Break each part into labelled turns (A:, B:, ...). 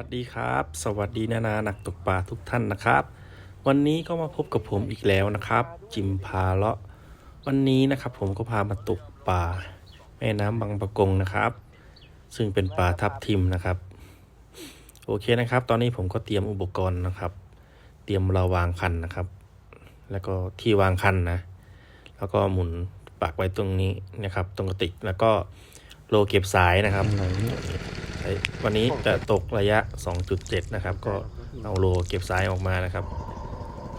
A: ัสดีครับ สวัสดีนานานักตกปลาทุกท่านนะครับ วันนี้ก็มาพบกับผมอีกแล้วนะครับ จิมพาเลาะ วันนี้นะครับผมก็พามาตกปลาแม่น้ำบางปะกงนะครับ ซึ่งเป็นปลาทับทิมนะครับ โอเคนะครับ ตอนนี้ผมก็เตรียมอุปกรณ์นะครับ เตรียมเราวางคันนะครับ แล้วก็ที่วางคันนะ แล้วก็หมุนปักไว้ตรงนี้นะครับ ตรงกระติกแล้วก็โลเก็บสายนะครับ วันนี้จะตกระยะ 2.7 นะครับ ก็เอาโลเก็บสายออกมานะครับ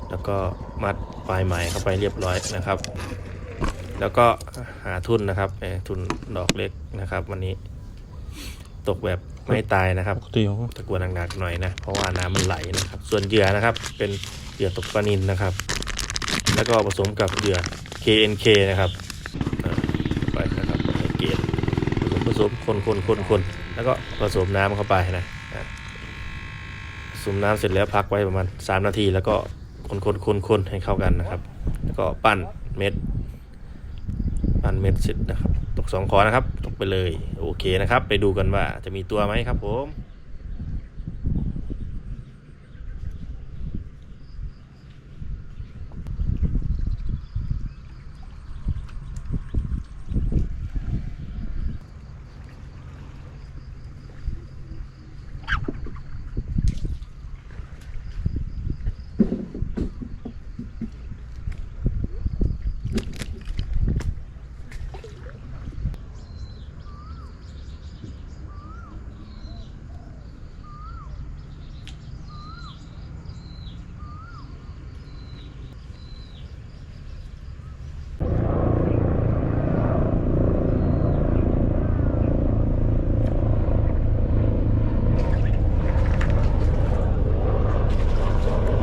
A: แล้วก็มัดปลายไหมเข้าไปเรียบร้อยนะครับ แล้วก็หาทุนนะครับเอ่อทุนดอกเล็กนะครับ วันนี้ตกแบบไม่ตายนะครับ
B: ปกติเขาก็
A: ตะกวนหนักๆหน่อยนะ เพราะว่าน้ำมันไหลนะครับ ส่วนเหยื่อนะครับ เป็นเหยื่อตกปลานินนะครับ แล้วก็ผสมกับเหยื่อ KNK นะครับอ่าไปนะครับให้เกณฑ์ผส มคนคนคนคนแล้วก็ผสมน้ำเข้าไปนะอะผสมน้ำเสร็จแล้วพักไว้ประมาณ 3 นาที แล้วก็คนคนคนคนให้เข้ากันนะครับ แล้วก็ปั้นเม็ดปั้นเม็ดเสร็จนะครับ ตกสองคอนะครับ ตกไปเลย โอเคนะครับ ไปดูกันว่าจะมีตัวไหมครับผม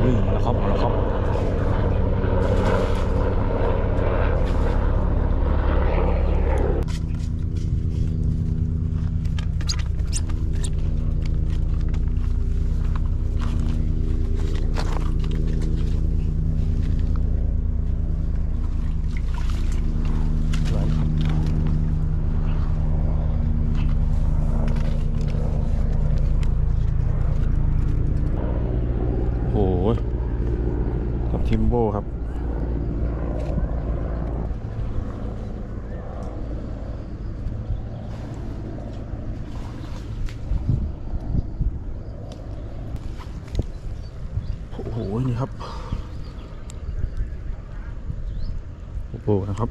B: เฮ้ยมาแล้วครับมาแล้วครับโอ้โหกับ ทิมโบครับ โอ้โห นี่ครับโอ้โหนะครับ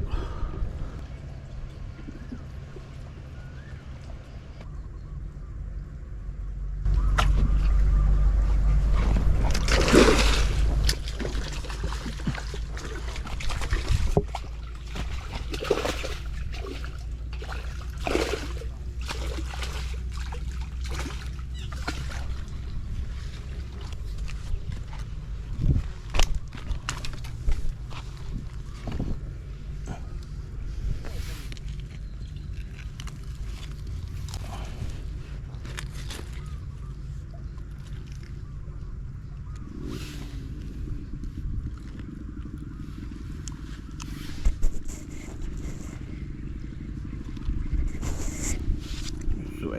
B: รว